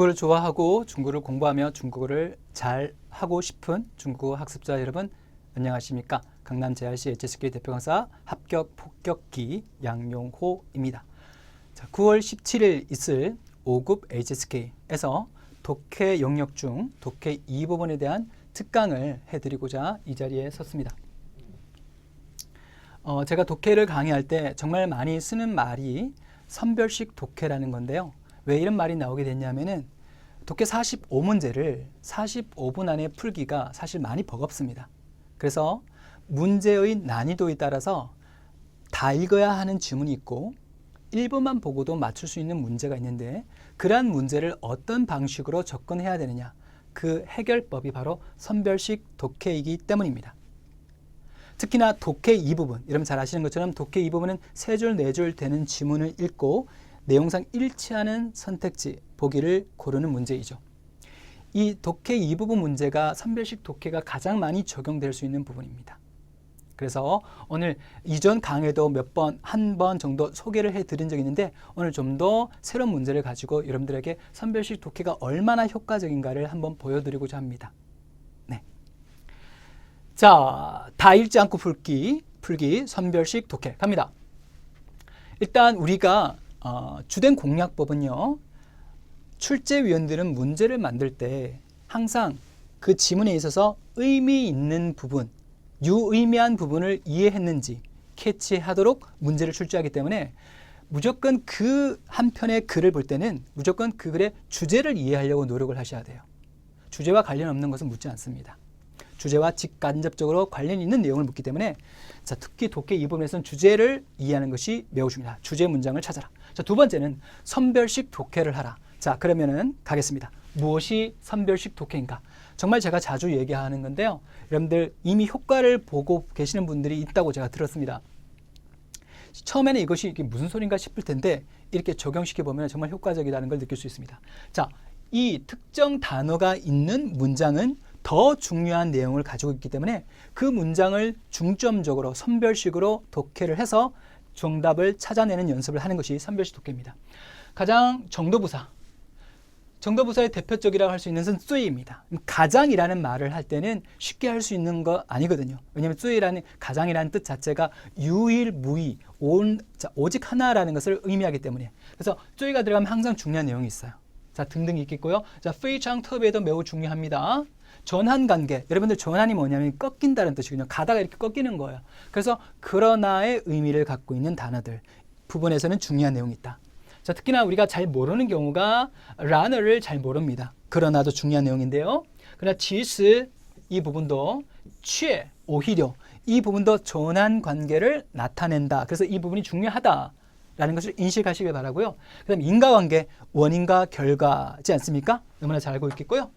중국어를 좋아하고 중국어를 공부하며 중국어를 잘 하고 싶은 중국어 학습자 여러분 안녕하십니까? 강남 JRC HSK 대표 강사 합격 폭격기 양용호입니다. 자, 9월 17일 있을 5급 HSK에서 독해 영역 중 독해 2부분에 대한 특강을 해드리고자 이 자리에 섰습니다. 어, 제가 독해를 강의할 때 정말 많이 쓰는 말이 선별식 독해라는 건데요. 왜 이런 말이 나오게 됐냐면은 독해 45문제를 45분 안에 풀기가 사실 많이 버겁습니다. 그래서 문제의 난이도에 따라서 다 읽어야 하는 지문이 있고 1번만 보고도 맞출 수 있는 문제가 있는데 그러한 문제를 어떤 방식으로 접근해야 되느냐 그 해결법이 바로 선별식 독해이기 때문입니다. 특히나 독해 이 부분, 여러분 잘 아시는 것처럼 독해 이 부분은 세 줄, 네 줄 되는 지문을 읽고 내용상 일치하는 선택지, 보기를 고르는 문제이죠. 이 독해 이 부분 문제가 선별식 독해가 가장 많이 적용될 수 있는 부분입니다. 그래서 오늘 이전 강의도 몇 번, 한 번 정도 소개를 해 드린 적이 있는데 오늘 좀 더 새로운 문제를 가지고 여러분들에게 선별식 독해가 얼마나 효과적인가를 한번 보여드리고자 합니다. 네. 자, 다 읽지 않고 풀기, 풀기, 선별식 독해 갑니다. 일단 우리가 어, 주된 공략법은요. 출제위원들은 문제를 만들 때 항상 그 지문에 있어서 의미 있는 부분, 유의미한 부분을 이해했는지 캐치하도록 문제를 출제하기 때문에 무조건 그 한 편의 글을 볼 때는 무조건 그 글의 주제를 이해하려고 노력을 하셔야 돼요. 주제와 관련 없는 것은 묻지 않습니다. 주제와 직간접적으로 관련 있는 내용을 묻기 때문에 자, 특히 독해 이 부분에서는 주제를 이해하는 것이 매우 중요하다. 주제 문장을 찾아라. 자, 두 번째는 선별식 독해를 하라. 자, 그러면은 가겠습니다. 무엇이 선별식 독해인가? 정말 제가 자주 얘기하는 건데요. 여러분들 이미 효과를 보고 계시는 분들이 있다고 제가 들었습니다. 처음에는 이것이 이게 무슨 소린가 싶을 텐데 이렇게 적용시켜 보면 정말 효과적이라는 걸 느낄 수 있습니다. 자, 이 특정 단어가 있는 문장은 더 중요한 내용을 가지고 있기 때문에 그 문장을 중점적으로 선별식으로 독해를 해서 정답을 찾아내는 연습을 하는 것이 선별식 독해입니다. 가장 정도부사, 정도부사의 대표적이라고 할 수 있는 것은 쯔이입니다. 가장이라는 말을 할 때는 쉽게 할 수 있는 거 아니거든요. 왜냐하면 쯔이라는 가장이라는 뜻 자체가 유일무이, 온, 자, 오직 하나라는 것을 의미하기 때문에 그래서 쯔이가 들어가면 항상 중요한 내용이 있어요. 자 등등 있겠고요. 자 페이창 터비에도 매우 중요합니다. 전환 관계. 여러분들 전환이 뭐냐면 꺾인다는 뜻이거든요. 가다가 이렇게 꺾이는 거예요. 그래서 그러나의 의미를 갖고 있는 단어들 부분에서는 중요한 내용이 있다. 자, 특히나 우리가 잘 모르는 경우가 라너를 잘 모릅니다. 그러나도 중요한 내용인데요. 그러나 지스 이 부분도 취 오히려 이 부분도 전환 관계를 나타낸다. 그래서 이 부분이 중요하다. 라는 것을 인식하시길 바라고요. 그다음 인과관계 원인과 결과지 않습니까? 너무나 잘 알고 있겠고요.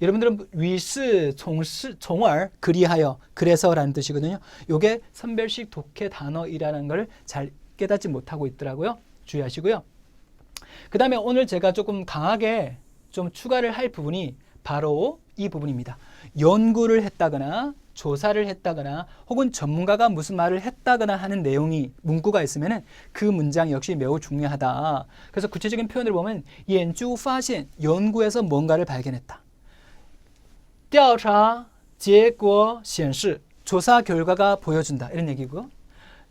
여러분들은 위스 총스 총얼 그리하여 그래서라는 뜻이거든요. 요게 선별식 독해 단어이라는 걸 잘 깨닫지 못하고 있더라고요. 주의하시고요. 그 다음에 오늘 제가 조금 강하게 좀 추가를 할 부분이 바로 이 부분입니다. 연구를 했다거나 조사를 했다거나 혹은 전문가가 무슨 말을 했다거나 하는 내용이 문구가 있으면은 그 문장 역시 매우 중요하다. 그래서 구체적인 표현을 보면 연주 파신 연구에서 뭔가를 발견했다. 调查结果显示 조사 결과가 보여준다 이런 얘기고요.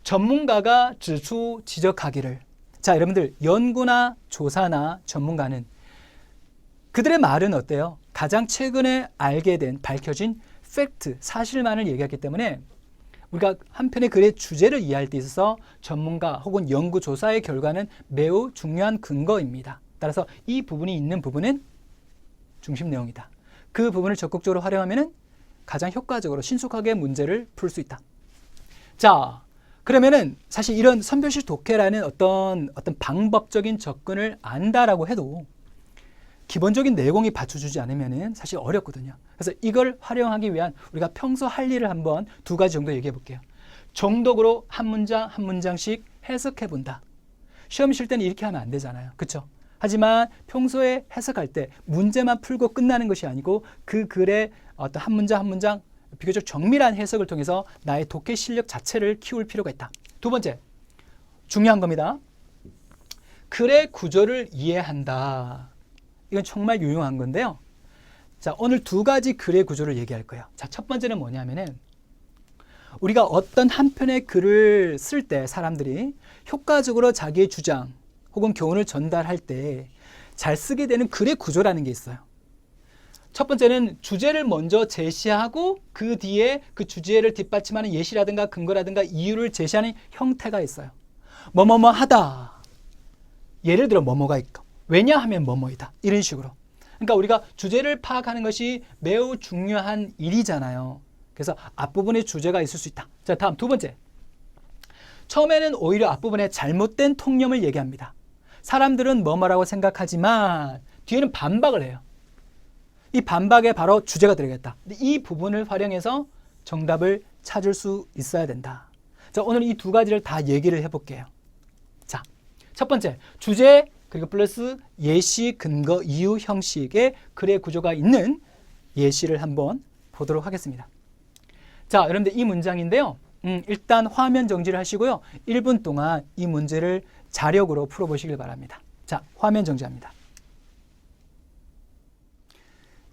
전문가가指出 지적하기를 자 여러분들 연구나 조사나 전문가는 그들의 말은 어때요? 가장 최근에 알게 된 밝혀진 팩트 사실만을 얘기하기 때문에 우리가 한편의 글의 주제를 이해할 때 있어서 전문가 혹은 연구 조사의 결과는 매우 중요한 근거입니다. 따라서 이 부분이 있는 부분은 중심 내용이다. 그 부분을 적극적으로 활용하면 가장 효과적으로 신속하게 문제를 풀 수 있다. 자, 그러면은 사실 이런 선별식 독해라는 어떤 어떤 방법적인 접근을 안다라고 해도 기본적인 내용이 받쳐주지 않으면은 사실 어렵거든요. 그래서 이걸 활용하기 위한 우리가 평소 할 일을 한번 두 가지 정도 얘기해 볼게요. 정독으로 한 문장 한 문장씩 해석해 본다. 시험 칠 때는 이렇게 하면 안 되잖아요. 그렇죠? 하지만 평소에 해석할 때 문제만 풀고 끝나는 것이 아니고 그 글의 어떤 한 문장 한 문장 비교적 정밀한 해석을 통해서 나의 독해 실력 자체를 키울 필요가 있다. 두 번째, 중요한 겁니다. 글의 구조를 이해한다. 이건 정말 유용한 건데요. 자, 오늘 두 가지 글의 구조를 얘기할 거예요. 자, 첫 번째는 뭐냐면은 우리가 어떤 한 편의 글을 쓸 때 사람들이 효과적으로 자기의 주장 혹은 교훈을 전달할 때 잘 쓰게 되는 글의 구조라는 게 있어요. 첫 번째는 주제를 먼저 제시하고 그 뒤에 그 주제를 뒷받침하는 예시라든가 근거라든가 이유를 제시하는 형태가 있어요. 뭐뭐뭐 하다. 예를 들어 뭐뭐가 있고 왜냐하면 뭐뭐이다. 이런 식으로. 그러니까 우리가 주제를 파악하는 것이 매우 중요한 일이잖아요. 그래서 앞부분에 주제가 있을 수 있다. 자, 다음 두 번째. 처음에는 오히려 앞부분에 잘못된 통념을 얘기합니다. 사람들은 뭐뭐라고 생각하지만 뒤에는 반박을 해요. 이 반박에 바로 주제가 들어겠다. 이 부분을 활용해서 정답을 찾을 수 있어야 된다. 자, 오늘 이 두 가지를 다 얘기를 해볼게요. 자, 첫 번째, 주제 그리고 플러스 예시, 근거, 이유 형식의 글의 구조가 있는 예시를 한번 보도록 하겠습니다. 자, 여러분들 이 문장인데요. 음, 일단 화면 정지를 하시고요. 1분 동안 이 문제를 자력으로 풀어보시길 바랍니다. 자, 화면 정지합니다.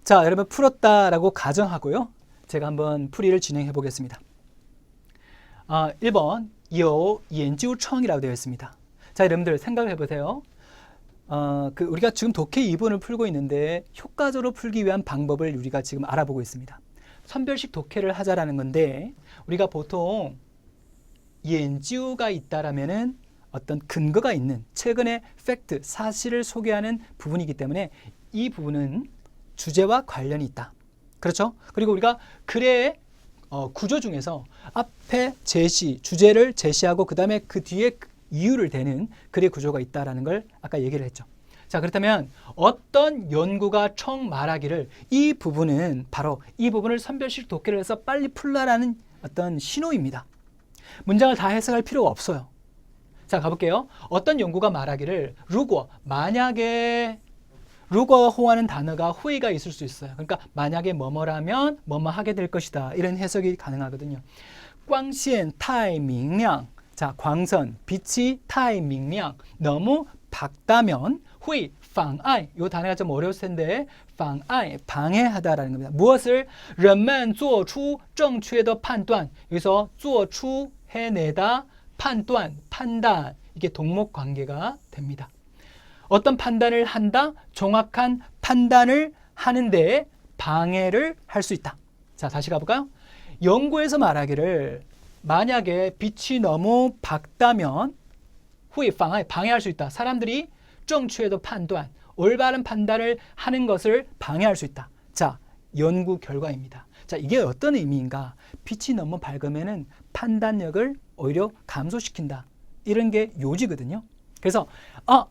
자, 여러분 풀었다라고 가정하고요. 제가 한번 풀이를 진행해 보겠습니다. 아, 1번 요 연구청이라고 되어 있습니다. 자, 여러분들 생각을 해보세요. 어, 그 우리가 지금 독해 2분을 풀고 있는데 효과적으로 풀기 위한 방법을 우리가 지금 알아보고 있습니다. 선별식 독해를 하자라는 건데 우리가 보통 연구가 있다라면은 어떤 근거가 있는 최근의 팩트 사실을 소개하는 부분이기 때문에 이 부분은 주제와 관련이 있다. 그렇죠? 그리고 우리가 글의 어, 구조 중에서 앞에 제시 주제를 제시하고 그 다음에 그 뒤에 이유를 대는 글의 구조가 있다라는 걸 아까 얘기를 했죠. 자 그렇다면 어떤 연구가 청 말하기를 이 부분은 바로 이 부분을 선별식 독해를 해서 빨리 풀라라는 어떤 신호입니다. 문장을 다 해석할 필요가 없어요. 자 가볼게요. 어떤 연구가 말하기를 루고 만약에 루거 호하는 단어가 후에가 있을 수 있어요. 그러니까 만약에 뭐뭐라면 뭐뭐 하게 될 것이다. 이런 해석이 가능하거든요. 광线 太明亮 자, 광선, 빛이 太明亮 너무 밝다면 후妨碍요 단어가 좀 어려울 텐데 妨碍 방해하다라는 겁니다. 무엇을 人们做出正确的判断 여기서 做出 해내다 판단 판단 이게 동목 관계가 됩니다. 어떤 판단을 한다? 정확한 판단을 하는데 방해를 할 수 있다. 자, 다시 가볼까요? 연구에서 말하기를 만약에 빛이 너무 밝다면 후에 방해, 방해할 수 있다. 사람들이 정취에도 판단, 올바른 판단을 하는 것을 방해할 수 있다. 자, 연구 결과입니다. 자, 이게 어떤 의미인가? 빛이 너무 밝으면은 판단력을 오히려 감소시킨다. 이런 게 요지거든요. 그래서 아,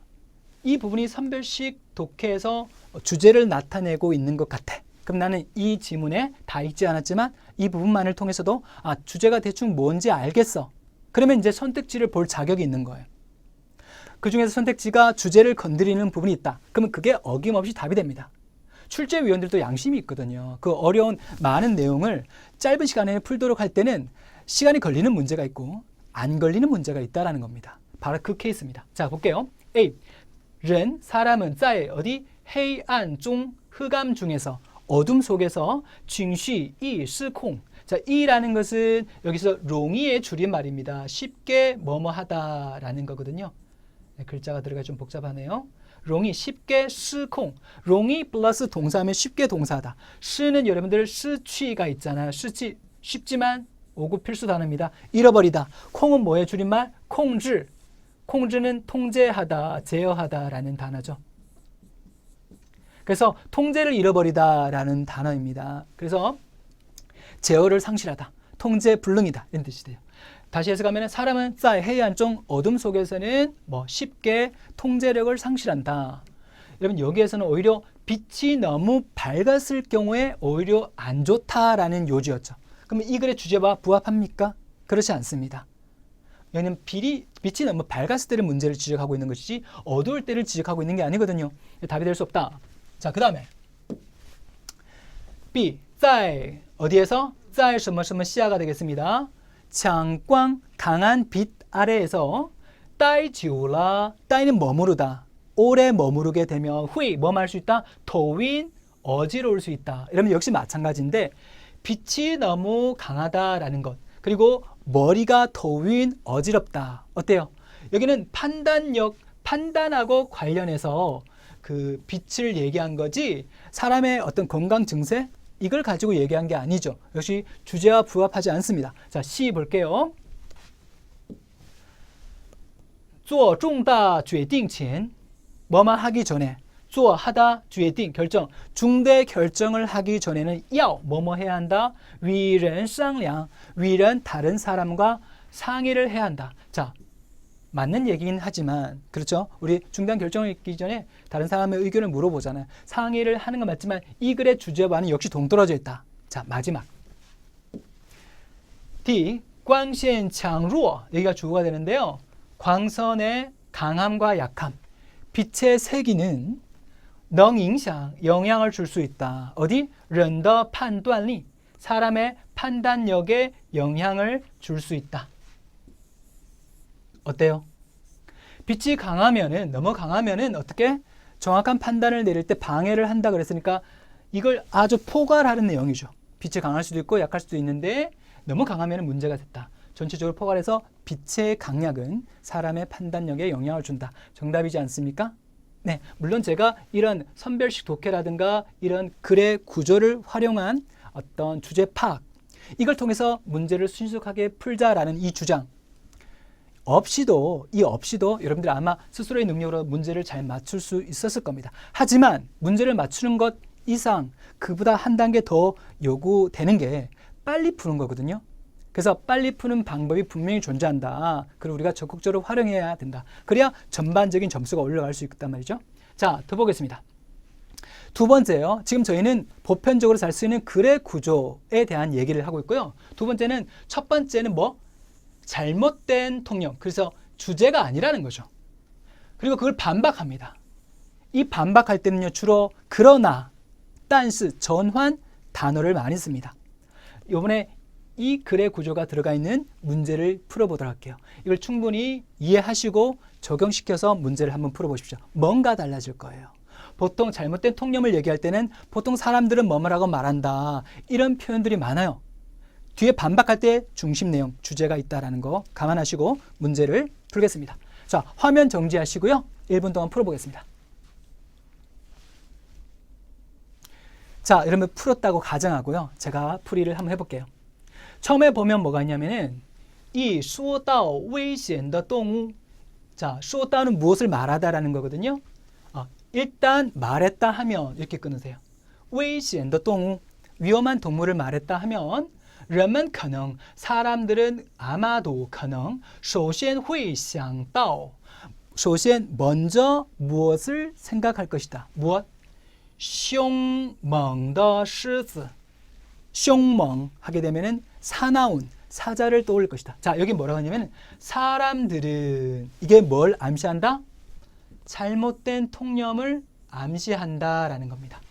이 부분이 선별식 독해에서 주제를 나타내고 있는 것 같아. 그럼 나는 이 지문에 다 읽지 않았지만 이 부분만을 통해서도 아, 주제가 대충 뭔지 알겠어. 그러면 이제 선택지를 볼 자격이 있는 거예요. 그 중에서 선택지가 주제를 건드리는 부분이 있다. 그러면 그게 어김없이 답이 됩니다. 출제위원들도 양심이 있거든요. 그 어려운 많은 내용을 짧은 시간에 풀도록 할 때는 시간이 걸리는 문제가 있고 안 걸리는 문제가 있다라는 겁니다. 바로 그 케이스입니다. 자, 볼게요. A. 人 사람은 在 어디? 해안 중 흑암 중에서 어둠 속에서 징시 이 시콩 자, 이라는 것은 여기서 롱이의 줄임말입니다. 쉽게 뭐뭐하다라는 거거든요. 네, 글자가 들어가 좀 복잡하네요. 롱이 쉽게 스콩 롱이 플러스 동사면 쉽게 동사다. 시는 여러분들 스취가 있잖아요. 시취 쉽지만 오구 필수 단어입니다. 잃어버리다. 콩은 뭐의 줄임말? 콩즈. 콩즈는 통제하다, 제어하다라는 단어죠. 그래서 통제를 잃어버리다라는 단어입니다. 그래서 제어를 상실하다, 통제 불능이다 이런 뜻이 돼요. 다시 해석하면 사람은 쌀 해안 중 어둠 속에서는 뭐 쉽게 통제력을 상실한다. 여러분 여기에서는 오히려 빛이 너무 밝았을 경우에 오히려 안 좋다라는 요지였죠. 그러면 이 글의 주제와 부합합니까? 그렇지 않습니다. 얘는 빛이, 빛이 너무 밝았을 때를 문제를 지적하고 있는 것이지 어두울 때를 지적하고 있는 게 아니거든요. 답이 될 수 없다. 자, 그 다음에 B, 在 어디에서? 在什么什么 시야가 되겠습니다. 장광 강한 빛 아래에서 따이 지우라 따이는 머무르다 오래 머무르게 되면 후이 뭐할 수 있다? 도윈 어지러울 수 있다. 이러면 역시 마찬가지인데 빛이 너무 강하다라는 것 그리고 머리가 도윈 어지럽다. 어때요? 여기는 판단력 판단하고 관련해서 그 빛을 얘기한 거지 사람의 어떤 건강 증세 이걸 가지고 얘기한 게 아니죠. 역시 주제와 부합하지 않습니다. 자, C 볼게요. 做重大决定前 뭐만 하기 전에 做 하다 决定 결정 중대 결정을 하기 전에는 要 뭐뭐 해야 한다 위人商量 위는 다른 사람과 상의를 해야 한다 자 맞는 얘기긴 하지만 그렇죠 우리 중단 결정을 있기 전에 다른 사람의 의견을 물어보잖아요 상의를 하는 건 맞지만 이 글의 주제와는 역시 동떨어져 있다 자 마지막 D 광신强弱 여기가 주어가 되는데요 광선의 강함과 약함 빛의 세기는 능影响 영향을 줄 수 있다. 어디? 人的判断力 사람의 판단력에 영향을 줄 수 있다. 어때요? 빛이 강하면은 너무 강하면은 어떻게 정확한 판단을 내릴 때 방해를 한다 그랬으니까 이걸 아주 포괄하는 내용이죠. 빛이 강할 수도 있고 약할 수도 있는데 너무 강하면 문제가 됐다. 전체적으로 포괄해서 빛의 강약은 사람의 판단력에 영향을 준다. 정답이지 않습니까? 네, 물론 제가 이런 선별식 독해라든가 이런 글의 구조를 활용한 어떤 주제 파악 이걸 통해서 문제를 순수하게 풀자라는 이 주장 없이도 이 없이도 여러분들 아마 스스로의 능력으로 문제를 잘 맞출 수 있었을 겁니다. 하지만 문제를 맞추는 것 이상 그보다 한 단계 더 요구되는 게 빨리 푸는 거거든요. 그래서 빨리 푸는 방법이 분명히 존재한다. 그리고 우리가 적극적으로 활용해야 된다. 그래야 전반적인 점수가 올라갈 수 있단 말이죠. 자, 더 보겠습니다. 두 번째요. 지금 저희는 보편적으로 잘 쓰이는 글의 구조에 대한 얘기를 하고 있고요. 두 번째는 첫 번째는 뭐? 잘못된 통역. 그래서 주제가 아니라는 거죠. 그리고 그걸 반박합니다. 이 반박할 때는요, 주로 그러나, 딴스, 전환 단어를 많이 씁니다. 이번에 이 글의 구조가 들어가 있는 문제를 풀어보도록 할게요. 이걸 충분히 이해하시고 적용시켜서 문제를 한번 풀어보십시오. 뭔가 달라질 거예요. 보통 잘못된 통념을 얘기할 때는 보통 사람들은 뭐뭐라고 말한다. 이런 표현들이 많아요. 뒤에 반박할 때 중심 내용, 주제가 있다라는 거 감안하시고 문제를 풀겠습니다. 자, 화면 정지하시고요. 1분 동안 풀어보겠습니다. 자, 여러분 풀었다고 가정하고요. 제가 풀이를 한번 해볼게요. 처음에 보면 뭐가 있냐면은 이说到危险的动物 자, 说到는 무엇을 말하다라는 거거든요. 어, 일단 말했다 하면 이렇게 끊으세요. 危险的动物 위험한 동물을 말했다 하면 人们可能 사람들은 아마도 可能首先会想到 首先먼저 무엇을 생각할 것이다. 무엇? 凶猛的狮子 凶猛 하게 되면은 사나운 사자를 떠올릴 것이다. 자, 여기 뭐라고 하냐면 사람들은 이게 뭘 암시한다? 잘못된 통념을 암시한다라는 겁니다.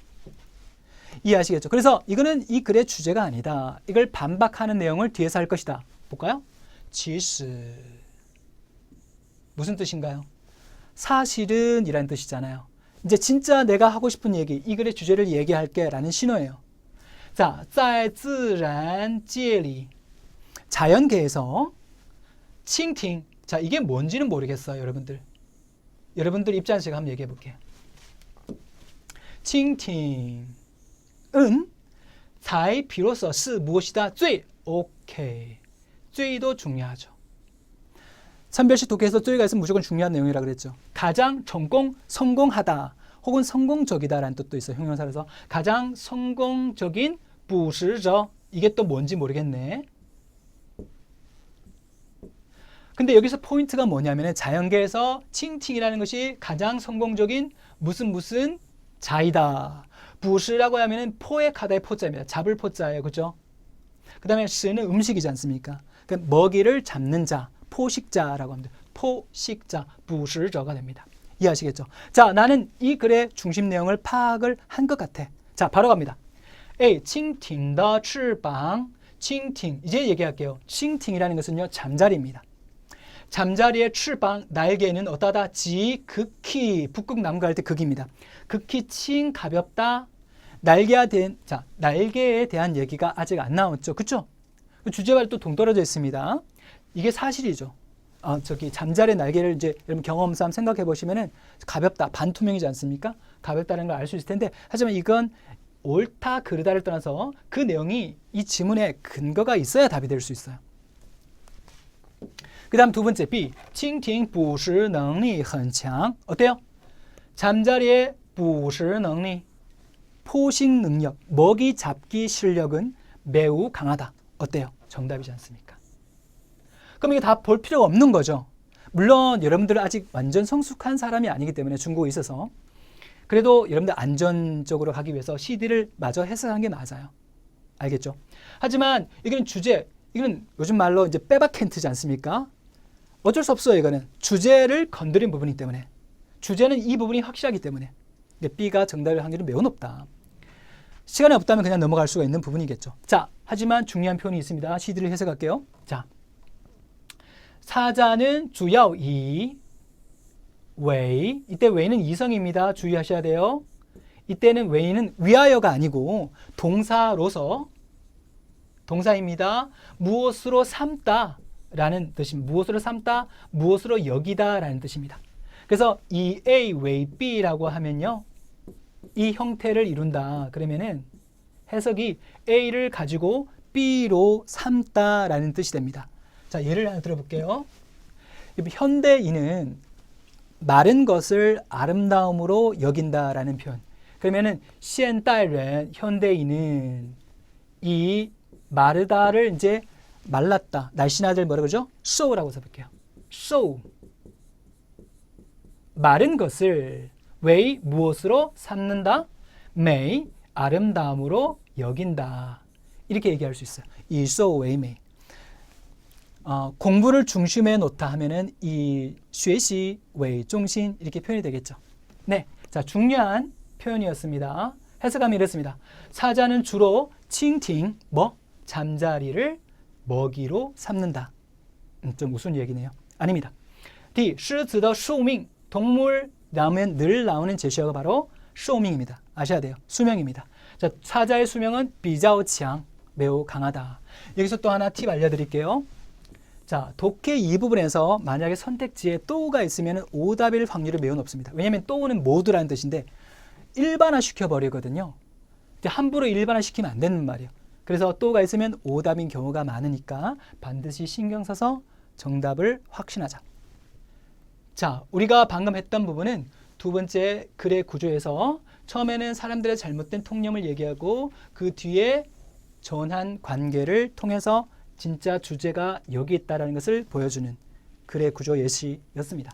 이해하시겠죠? 그래서 이거는 이 글의 주제가 아니다. 이걸 반박하는 내용을 뒤에서 할 것이다. 볼까요? 지스 무슨 뜻인가요? 사실은 이라는 뜻이잖아요. 이제 진짜 내가 하고 싶은 얘기, 이 글의 주제를 얘기할게 라는 신호예요. 자, 在自然界里 자연계에서 칭팅 자, 이게 뭔지는 모르겠어요, 여러분들. 여러분들 입장에서 제가 한번 얘기해 볼게요. 칭팅은 才 비로소 是 무엇이다? 最 오케이. 最도 중요하죠. 선별식 독해에서 最가 있으면 무조건 중요한 내용이라 그랬죠. 가장 성공, 성공하다. 혹은 성공적이다라는 뜻도 있어요. 형용사에서 가장 성공적인 부스저 이게 또 뭔지 모르겠네. 근데 여기서 포인트가 뭐냐면 자연계에서 칭칭이라는 것이 가장 성공적인 무슨 무슨 자이다. 부스라고 하면은 포획하다의 포자입니다. 잡을 포자예요. 그죠? 그 다음에 스는 음식이지 않습니까? 그 먹이를 잡는 자, 포식자라고 합니다. 포식자, 부스저가 됩니다. 이해하시겠죠? 자, 나는 이 글의 중심 내용을 파악을 한 것 같아. 자, 바로 갑니다. 에이, 칭팅더 출방 칭팅 이제 얘기할게요. 칭팅이라는 것은요. 잠자리입니다. 잠자리의 출방 날개는 어떠다 지 극히 북극남극 할때 극입니다. 극히 칭 가볍다 날개에 된, 자 날개에 대한 얘기가 아직 안 나왔죠, 그렇죠? 주제와 또 동떨어져 있습니다. 이게 사실이죠. 어, 저기 잠자리 날개를 이제 여러분 경험삼 생각해 보시면은 가볍다 반투명이지 않습니까? 가볍다는 걸 알 수 있을 텐데 하지만 이건 옳다 그르다를 떠나서 그 내용이 이 지문에 근거가 있어야 답이 될 수 있어요. 그 다음 두 번째 B. 칭팅 부시 능리 很强 어때요? 잠자리에 부시 능리 포식 능력, 먹이 잡기 실력은 매우 강하다. 어때요? 정답이지 않습니까? 그럼 이게 다 볼 필요가 없는 거죠. 물론 여러분들은 아직 완전 성숙한 사람이 아니기 때문에 중국에 있어서 그래도 여러분들 안전적으로 가기 위해서 CD를 마저 해석한 게 맞아요. 알겠죠? 하지만 이거는 주제, 이거는 요즘 말로 이제 빼박캔트지 않습니까? 어쩔 수 없어요, 이거는. 주제를 건드린 부분이기 때문에. 주제는 이 부분이 확실하기 때문에. B가 정답일 확률이 매우 높다. 시간이 없다면 그냥 넘어갈 수가 있는 부분이겠죠. 자, 하지만 중요한 표현이 있습니다. CD를 해석할게요. 자, 사자는 주요 이 웨이 이때 웨이는 이성입니다. 주의하셔야 돼요. 이때는 웨이는 위하여가 아니고 동사로서 동사입니다. 무엇으로 삼다 라는 뜻입니다. 무엇으로 삼다, 무엇으로 여기다 라는 뜻입니다. 그래서 이 A 웨이 B라고 하면요. 이 형태를 이룬다. 그러면은 해석이 A를 가지고 B로 삼다 라는 뜻이 됩니다. 자, 예를 하나 들어볼게요. 현대인은 마른 것을 아름다움으로 여긴다라는 표현. 그러면은 시엔따이렌 현대인은 이 마르다를 이제 말랐다. 날씬하들 뭐라 그러죠? so라고 써볼게요. so 마른 것을 way 무엇으로 삼는다? may 아름다움으로 여긴다. 이렇게 얘기할 수 있어요. 이 so way. 어, 공부를 중심에 놓다 하면은 이学习 为 중심 이렇게 표현이 되겠죠. 네. 자, 중요한 표현이었습니다. 해석하면 이렇습니다. 사자는 주로 칭팅 뭐 잠자리를 먹이로 삼는다. 음, 좀 무슨 얘기네요. 아닙니다. D 狮子的寿命 동물 나오면 늘 나오는 제시어가 바로 寿命입니다. 아셔야 돼요. 수명입니다. 자, 사자의 수명은 比较强 매우 강하다. 여기서 또 하나 팁 알려드릴게요. 자, 독해 이 부분에서 만약에 선택지에 또가 있으면 오답일 확률이 매우 높습니다. 왜냐하면 또는 모두라는 뜻인데 일반화 시켜버리거든요. 함부로 일반화 시키면 안 되는 말이에요. 그래서 또가 있으면 오답인 경우가 많으니까 반드시 신경 써서 정답을 확신하자. 자, 우리가 방금 했던 부분은 두 번째 글의 구조에서 처음에는 사람들의 잘못된 통념을 얘기하고 그 뒤에 전한 관계를 통해서 진짜 주제가 여기 있다라는 것을 보여주는 글의 구조 예시였습니다.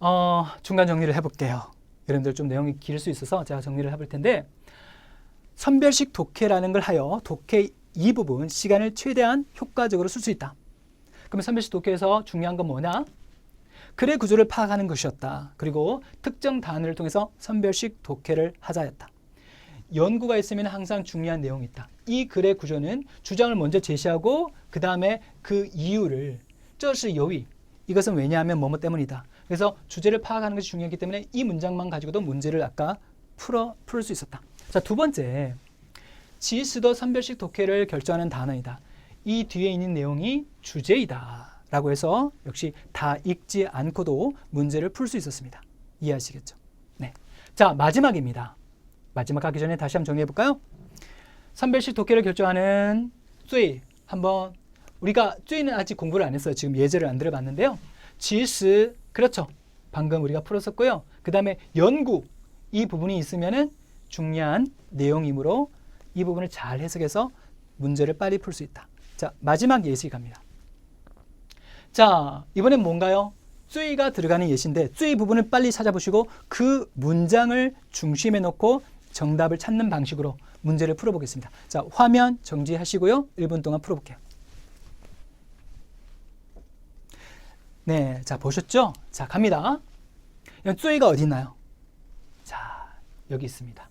어, 중간 정리를 해볼게요. 여러분들 좀 내용이 길 수 있어서 제가 정리를 해볼 텐데 선별식 독해라는 걸 하여 독해 이 부분 시간을 최대한 효과적으로 쓸 수 있다. 그러면 선별식 독해에서 중요한 건 뭐냐? 글의 구조를 파악하는 것이었다. 그리고 특정 단어를 통해서 선별식 독해를 하자였다. 연구가 있으면 항상 중요한 내용이 있다. 이 글의 구조는 주장을 먼저 제시하고 그 다음에 그 이유를 这是 요위 이것은 왜냐하면 뭐뭐 때문이다. 그래서 주제를 파악하는 것이 중요하기 때문에 이 문장만 가지고도 문제를 아까 풀어 풀 수 있었다. 자, 두 번째. 지수도 선별식 독해를 결정하는 단어이다. 이 뒤에 있는 내용이 주제이다. 라고 해서 역시 다 읽지 않고도 문제를 풀 수 있었습니다. 이해하시겠죠? 네. 자, 마지막입니다. 마지막 가기 전에 다시 한번 정리해 볼까요? 선별식 독해를 결정하는 쯔이 한번 우리가 쯔이는 아직 공부를 안 했어요. 지금 예제를 안 들어봤는데요. 지스 그렇죠. 방금 우리가 풀었었고요. 그 다음에 연구 이 부분이 있으면은 중요한 내용이므로 이 부분을 잘 해석해서 문제를 빨리 풀 수 있다. 자 마지막 예시 갑니다. 자 이번엔 뭔가요? 쯔이가 들어가는 예시인데 쯔이 부분을 빨리 찾아보시고 그 문장을 중심에 놓고 정답을 찾는 방식으로 문제를 풀어보겠습니다. 자, 화면 정지하시고요. 1분 동안 풀어볼게요. 네, 자, 보셨죠? 자, 갑니다. 쪼이가 어디 있나요? 자, 여기 있습니다.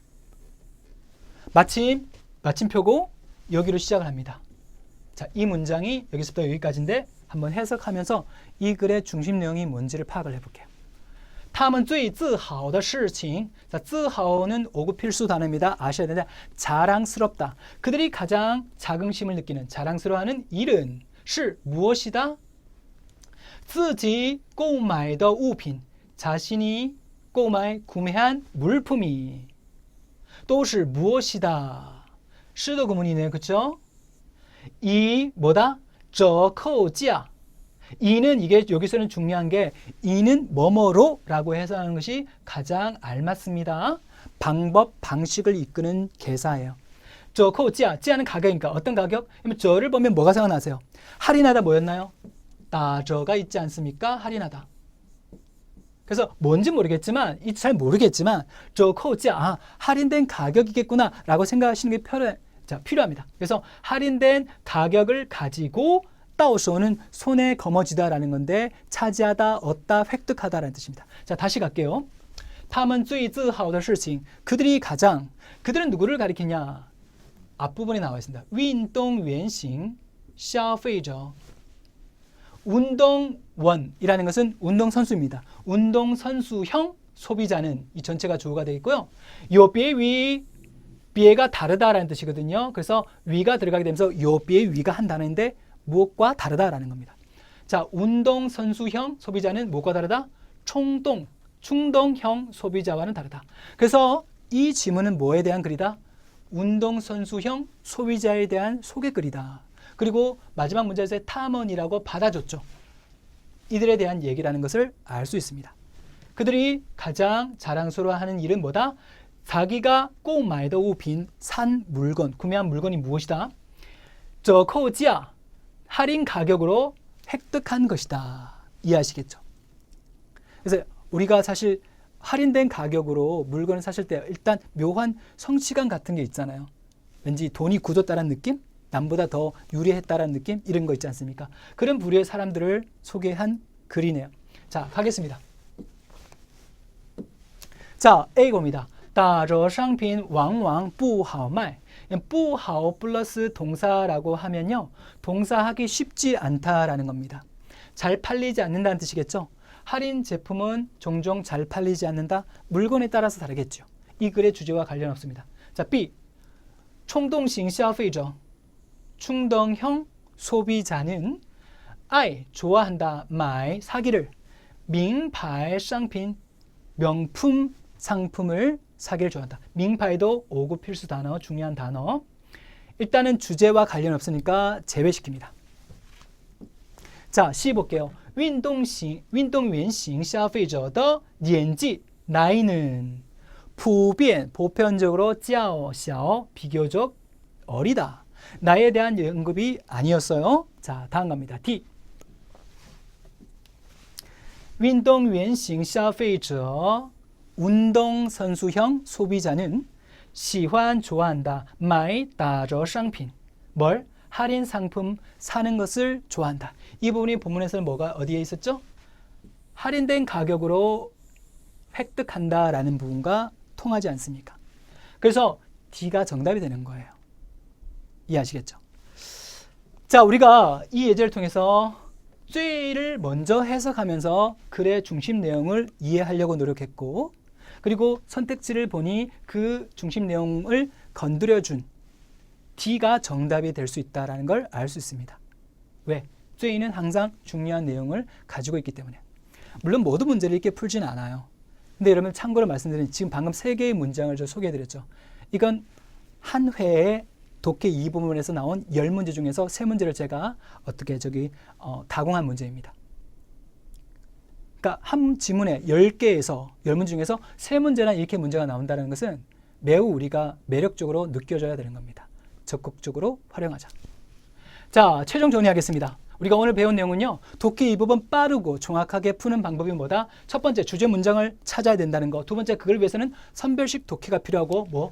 마침, 마침표고 여기로 시작을 합니다. 자, 이 문장이 여기서부터 여기까지인데 한번 해석하면서 이 글의 중심 내용이 뭔지를 파악을 해볼게요. 他们最自豪的事情. 자, 自豪는 5급 필수 단어입니다. 아셔야 되는데 자랑스럽다. 그들이 가장 자긍심을 느끼는 자랑스러워하는 일은 是 무엇이다? 自己购买的物品. 자신이 购买 구매한 물품이 都是 무엇이다. 是도 구문이네요. 그쵸? 이 뭐다? 折扣价. 이는 이게 여기서는 중요한 게 이는 뭐뭐로라고 해석하는 것이 가장 알맞습니다. 방법 방식을 이끄는 개사예요. 저코지아 지아는 가격이니까 어떤 가격? 그러면 저를 보면 뭐가 생각나세요? 할인하다 뭐였나요? 따저가 있지 않습니까? 할인하다. 그래서 뭔지 모르겠지만 이잘 모르겠지만 저코지아 아, 할인된 가격이겠구나라고 생각하시는 게 필요, 자, 필요합니다. 그래서 할인된 가격을 가지고 到手는 손에 거머쥐다라는 건데 차지하다, 얻다, 획득하다라는 뜻입니다. 자, 다시 갈게요. 他们最自豪的事情 그들이 가장 그들은 누구를 가리키냐? 앞부분에 나와 있습니다. 运动原型消费者 운동원이라는 것은 운동선수입니다. 운동선수형 소비자는 이 전체가 주어가 되어 있고요. 요비의 위, 비가 다르다라는 뜻이거든요. 그래서 위가 들어가게 되면서 요비의 위가 한 단어인데 무엇과 다르다라는 겁니다. 자, 운동 선수형 소비자는 무엇과 다르다? 총동, 충동형 소비자와는 다르다. 그래서 이 지문은 뭐에 대한 글이다? 운동 선수형 소비자에 대한 소개 글이다. 그리고 마지막 문제에서 탐원이라고 받아줬죠. 이들에 대한 얘기라는 것을 알 수 있습니다. 그들이 가장 자랑스러워하는 일은 뭐다? 자기가 꼭 말더우 빈 산 물건, 구매한 물건이 무엇이다? 저코지아 할인 가격으로 획득한 것이다. 이해하시겠죠? 그래서 우리가 사실 할인된 가격으로 물건을 사실 때 일단 묘한 성취감 같은 게 있잖아요. 왠지 돈이 굳었다는 느낌? 남보다 더 유리했다는 느낌? 이런 거 있지 않습니까? 그런 부류의 사람들을 소개한 글이네요. 자, 가겠습니다. 자, A고입니다. 打折商品往往不好卖. 뿌하오 플러스 동사라고 하면요. 동사하기 쉽지 않다라는 겁니다. 잘 팔리지 않는다는 뜻이겠죠. 할인 제품은 종종 잘 팔리지 않는다. 물건에 따라서 다르겠죠. 이 글의 주제와 관련 없습니다. 자, B. 총동식 샤페이저. 충동형 소비자는 I 좋아한다. 마이 사기를. 밍牌 상품 명품 상품을 사기를 좋아한다. 민파에도 5급 필수 단어, 중요한 단어. 일단은 주제와 관련 없으니까 제외시킵니다. 자, C 볼게요. 运动型, 运动员型消费者的年纪, 나이는 普遍, 보편적으로 较小, 비교적 어리다. 나이에 대한 언급이 아니었어요. 자, 다음 갑니다. D. 运动员型消费者 운동선수형 소비자는 시환 좋아한다. 마이 따저 상품. 뭘? 할인 상품 사는 것을 좋아한다. 이 부분이 본문에서는 뭐가 어디에 있었죠? 할인된 가격으로 획득한다라는 부분과 통하지 않습니까? 그래서 D가 정답이 되는 거예요. 이해하시겠죠? 자, 우리가 이 예제를 통해서 죄를 먼저 해석하면서 글의 중심 내용을 이해하려고 노력했고 그리고 선택지를 보니 그 중심 내용을 건드려준 D가 정답이 될 수 있다는 걸 알 수 있습니다. 왜? 죄인은 항상 중요한 내용을 가지고 있기 때문에. 물론 모든 문제를 이렇게 풀진 않아요. 근데 여러분 참고로 말씀드린 지금 방금 세 개의 문장을 저 소개해드렸죠. 이건 한 회에 독해 2부문에서 나온 10문제 중에서 세 문제를 제가 어떻게 저기 어, 다공한 문제입니다. 그러니까 한 지문에 10개에서 10문 중에서 세 문제나 이렇게 문제가 나온다는 것은 매우 우리가 매력적으로 느껴져야 되는 겁니다. 적극적으로 활용하자. 자, 최종 정리하겠습니다. 우리가 오늘 배운 내용은요. 독해 이 부분 빠르고 정확하게 푸는 방법이 뭐다? 첫 번째 주제 문장을 찾아야 된다는 거. 두 번째 그걸 위해서는 선별식 독해가 필요하고 뭐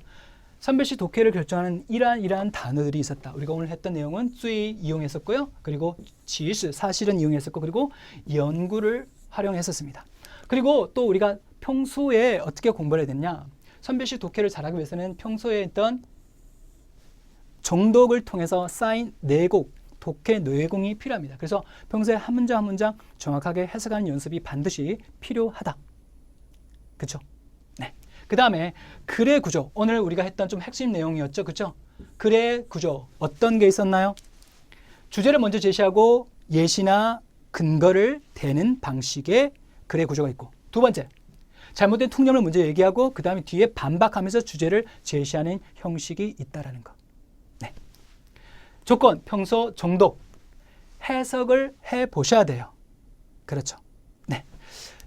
선별식 독해를 결정하는 이러한 이러한 단어들이 있었다. 우리가 오늘 했던 내용은 쓰이 이용했었고요. 그리고 지시 사실은 이용했었고 그리고 연구를 활용했었습니다. 그리고 또 우리가 평소에 어떻게 공부를 해야 되냐? 선별식 독해를 잘하기 위해서는 평소에 했던 정독을 통해서 쌓인 내곡, 독해 내공이 필요합니다. 그래서 평소에 한 문장 한 문장 정확하게 해석하는 연습이 반드시 필요하다. 그렇죠? 네. 그 다음에 글의 구조. 오늘 우리가 했던 좀 핵심 내용이었죠. 그렇죠? 글의 구조. 어떤 게 있었나요? 주제를 먼저 제시하고 예시나 근거를 대는 방식의 글의 구조가 있고 두 번째 잘못된 통념을 먼저 얘기하고 그 다음에 뒤에 반박하면서 주제를 제시하는 형식이 있다라는 거. 네. 조건 평소 정독 해석을 해 보셔야 돼요. 그렇죠. 네.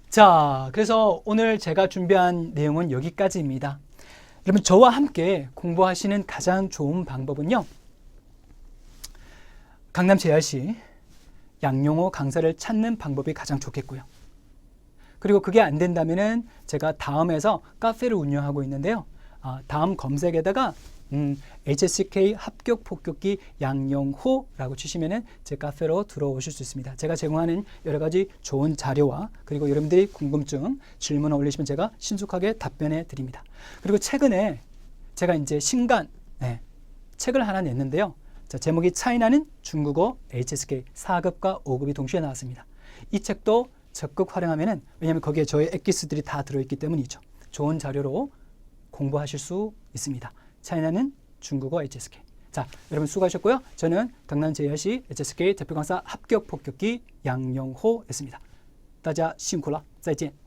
자, 그래서 오늘 제가 준비한 내용은 여기까지입니다. 여러분 저와 함께 공부하시는 가장 좋은 방법은요. 강남 JRC 양용호 강사를 찾는 방법이 가장 좋겠고요. 그리고 그게 안 된다면은 제가 다음에서 카페를 운영하고 있는데요. 아, 다음 검색에다가 음, HSK 합격 폭격기 양용호라고 치시면은 제 카페로 들어오실 수 있습니다. 제가 제공하는 여러 가지 좋은 자료와 그리고 여러분들이 궁금증, 질문을 올리시면 제가 신속하게 답변해 드립니다. 그리고 최근에 제가 이제 신간 네, 책을 하나 냈는데요. 자, 제목이 차이나는 중국어 HSK 4급과 5급이 동시에 나왔습니다. 이 책도 적극 활용하면은 왜냐하면 거기에 저의 엑기스들이 다 들어있기 때문이죠. 좋은 자료로 공부하실 수 있습니다. 차이나는 중국어 HSK. 자, 여러분 수고하셨고요. 저는 강남 JRC HSK 대표 강사 합격 폭격기 양영호였습니다. 大家辛苦了，再见。